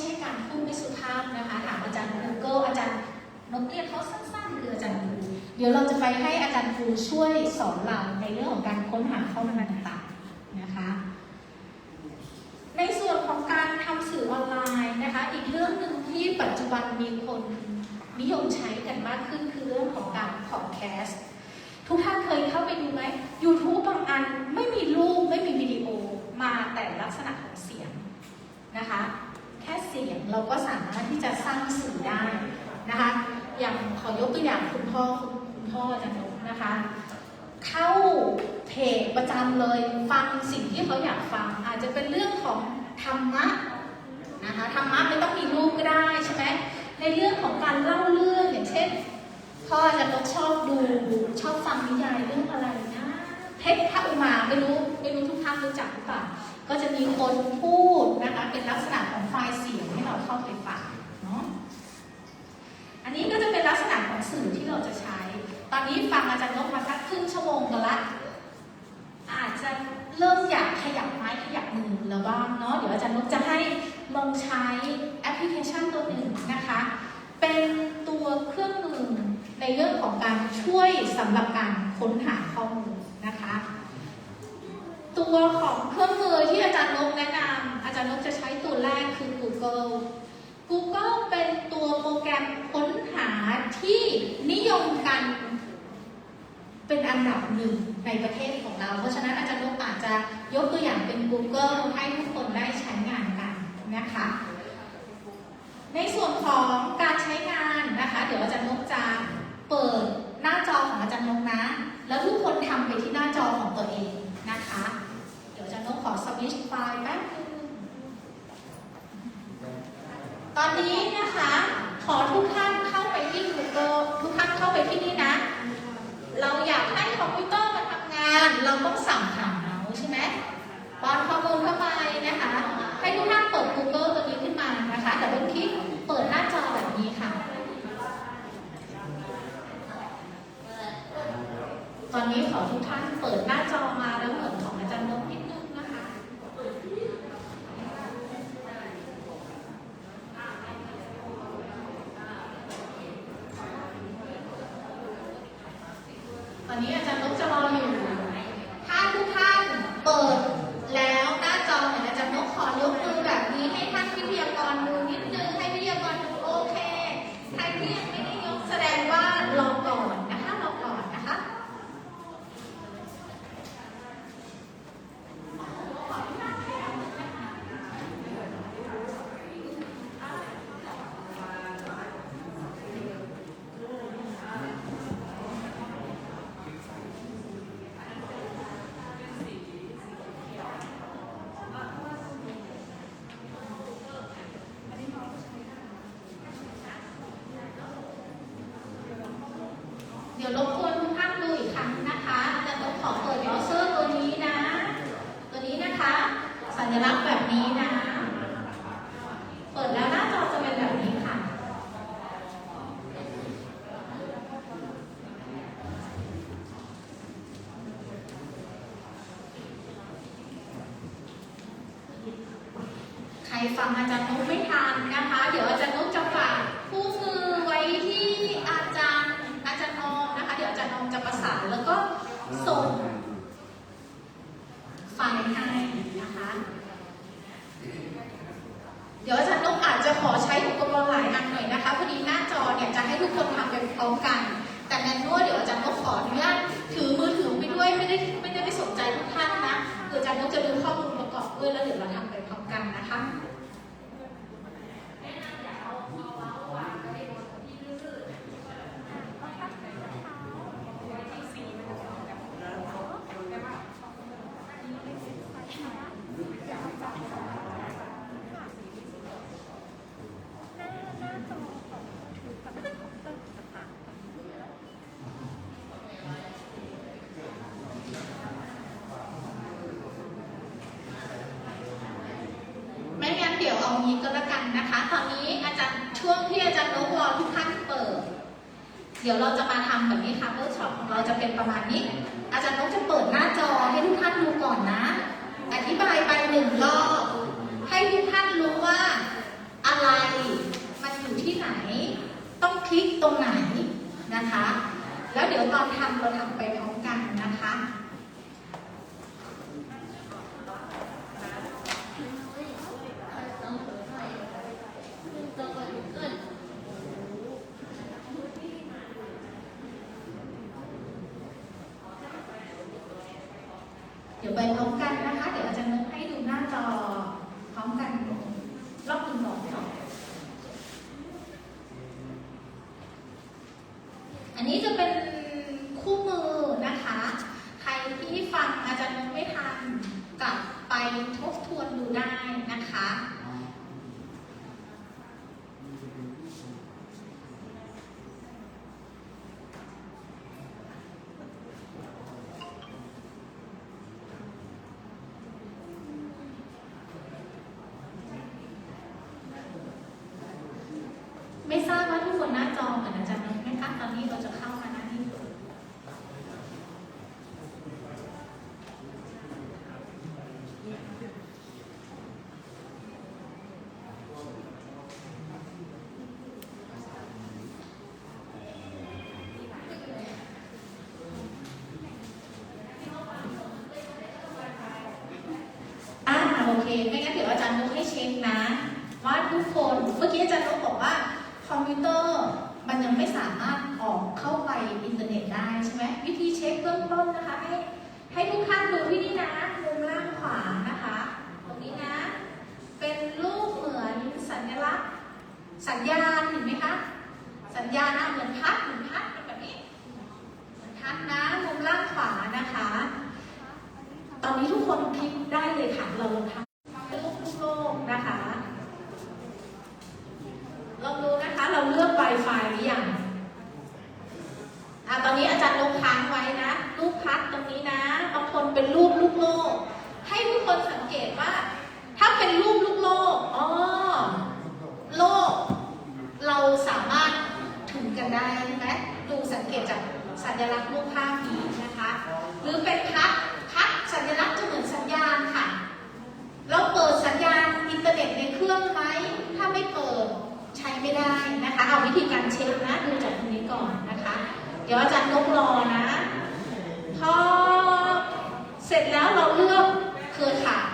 ใช่การพูดไม่สุภาพนะคะถามอาจารย์ Google อาจารย์นกเรียกเขาสั้นๆคืออาจารย์ครูเดี๋ยวเราจะไปให้อาจารย์ครูช่วยสอนเราในเรื่องของการค้นหาข้อมูลต่างๆนะคะ ในส่วนของการทำสื่อออนไลน์นะคะ อีกเรื่องหนึ่งที่ปัจจุบันมีคนนิยมใช้กันมากขึ้นคือเรื่องของการพอดแคสต์ทุกท่านเคยเข้าไปดูไหม YouTube บางอันไม่มีรูปไม่มีวิดีโอมาแต่ลักษณะของเสียงนะคะ แค่เสียงเราก็สามารถที่จะสร้างสื่อได้นะคะ อย่างขอยกตัวอย่างคุณพ่อคุณพ่อจารย์นกนะคะ เข้าเพจประจำเลยฟังสิ่งที่เขาอยากฟัง อาจจะเป็นเรื่องของธรรมะนะคะธรรมะไม่ต้องมีรูปก็ได้ใช่ไหมในเรื่องของการเล่าเรื่องอย่างเช่นพ่อจะนกชอบดูชอบฟังนิยายเรื่องอะไรนะเพชรพระอุมาไม่รู้ไม่รู้ทุกท่านรู้จักหรือเปล่า ก็จะมีคนพูดนะคะเป็นลักษณะของไฟล์เสียงให้เราเข้าไปฟังเนาะอันนี้ก็จะเป็นลักษณะของสื่อที่เราจะใช้ ตอนนี้ฟังอาจารย์นกมาสักครึ่งชั่วโมงกันละอาจจะเริ่มอยากขยับไม้ขยับมือแล้วบ้างเนาะเดี๋ยวอาจารย์นกจะให้ลองใช้แอปพลิเคชันตัวหนึ่งนะคะ เป็นตัวเครื่องมือในเรื่องของการช่วยสำหรับการค้นหาข้อมูลนะคะ ตัวของเครื่องมือที่อาจารย์นกแนะนำอาจารย์นกจะใช้ตัวแรกคือ Google Google เป็นตัวโปรแกรมค้นหาที่นิยมกันเป็นอันดับหนึ่งในประเทศของเรา เพราะฉะนั้นอาจารย์นกอาจจะยกตัวอย่างเป็น Google ให้ทุกคนได้ใช้งานกันนะคะ ในส่วนของการใช้งานนะคะ เดี๋ยวอาจารย์นกจะเปิดหน้าจอของอาจารย์นกนะ แล้วทุกคนทำไปที่หน้าจอของตัวเองนะคะ ขอสวิตช์ไฟล์แป๊บตอนนี้นะคะ ขอทุกท่านเข้าไปที่ Google ทุกท่านเข้าไปที่นี่นะ เราอยากให้คอมพิวเตอร์มันทำงาน เราต้องสั่งผ่านเมาส์ใช่ไหมป้อนข้อมูลเข้าไปนะคะ ให้ทุกท่านเปิด Google ตัวนี้ขึ้นมานะคะแต่เมื่อกี้เปิดหน้าจอแบบนี้ค่ะ ตอนนี้ขอทุกท่านเปิดหน้าจอมาแล้วเหมือนของอาจารย์นกนิดนึงนะคะ ตอนนี้อาจารย์นกจะรออยู่ ถ้าทุกท่านเปิดแล้วหน้าจอเนี่ยอาจารย์นกขอยกมือแบบนี้ให้ท่านวิทยากรดูนิดนึง ให้วิทยากรดูโอเค ใครที่ยังไม่ได้ยกแสดงว่ารอก่อนนะคะรอก่อนนะคะ เดี๋ยวรบกวนทุกท่านดูอีกครั้งนะคะอาจารย์ต้องขอเปิดเบราว์เซอร์ตัวนี้นะ ตัวนี้นะคะ สัญลักษณ์แบบนี้นะ เปิดแล้วหน้าจอจะเป็นแบบนี้ค่ะ ใครฟังอาจารย์นุ๊กไม่ทันนะคะ เดี๋ยวอาจารย์นุ๊กจะฝากคู่มือไว้ที่อาจารย์อาจารย์นอมนะคะ เดี๋ยวอาจารย์นอมจะประสานแล้วก็ส่งไฟล์ให้นะคะ เดี๋ยวอาจารย์นกอาจจะขอใช้อุปกรณ์หลายอันหน่อยนะคะพอดีหน้าจอเนี่ยจะให้ทุกคนทำไปพร้อมกัน แมนนวลเดี๋ยวอาจารย์ก็ขออนุญาตถือมือถือไปด้วยไม่ได้ไม่ได้ไม่สนใจทุกท่านนะเดี๋ยวอาจารย์ก็จะดูข้อมูลประกอบด้วยแล้วเดี๋ยวเราทำไปพร้อมกันนะคะ นี้ก็แล้วกันนะคะ ตอนนี้อาจารย์ช่วงที่อาจารย์นกรอทุกท่านเปิด เดี๋ยวเราจะมาทำแบบนี้ค่ะเวิร์กช็อปของเราจะเป็นประมาณนี้ อาจารย์นกจะเปิดหน้าจอให้ทุกท่านดูก่อนนะ อธิบายไปหนึ่งรอบให้ทุกท่านรู้ว่าอะไรมันอยู่ที่ไหน ต้องคลิกตรงไหนนะคะ แล้วเดี๋ยวตอนทำเราทำไป เดี๋ยวไปพร้อมกันนะคะ เดี๋ยวอาจารย์นุ๊กให้ดูหน้าจอพร้อมกันรอบหนึ่งก่อนอันนี้จะเป็นคู่มือนะคะ ใครที่ฟังอาจารย์นุ๊กไม่ทันกลับไปทบทวนดูได้นะคะ ไม่ทราบว่าทุกคนหน้าจอเหมือนอาจารย์นุ๊กไหมคะตอนนี้เราจะเข้ามาหน้าที่ อ่าโอเค ไม่งั้นเดี๋ยวอาจารย์นุ๊กให้เช็คนะ ว่าทุกคนเมื่อกี้อาจารย์นุ๊กบอกว่าคอมพิวเตอร์มันยังไม่สามารถออกเข้าไปอินเทอร์เน็ตได้ใช่ไหมวิธีเช็คเบื้องต้นนะคะ ให้ให้ทุกท่านดูที่นี่นะมุมล่างขวานะคะ ตรงนี้นะ เป็นรูปเหมือนสัญลักษณ์ สัญญาณเห็นไหมคะสัญญาณอะเหมือนพัดเหมือนพัดเป็นแบบนี้เหมือนพัดนะมุมล่างขวานะคะ ตอนนี้ทุกคนคลิกได้เลยค่ะเราลองทำเป็นรูปลูกโลกนะคะ ลองดูนะคะ เราเลือก Wi-Fi หรือยังอะตอนนี้อาจารย์ลงค้างไว้นะรูปพัดตรงนี้นะบางคนเป็นรูปลูกโลก ให้ทุกคนสังเกตว่า ถ้าเป็นรูปลูกโลกอ๋อโลก เราสามารถถึงกันได้ใช่ไหมดูสังเกตจากสัญลักษณ์รูปภาพนี้นะคะ หรือเป็นพัดพัดสัญลักษณ์จะเหมือนสัญญาณค่ะ เราเปิดสัญญาณอินเทอร์เน็ตในเครื่องไหมถ้า ใช้ไม่ได้นะคะ เอาวิธีการเช็คนะดูจากตรงนี้ก่อนนะคะ เดี๋ยวอาจารย์นกรอนะ พอเสร็จแล้วเราเลือกเครือข่าย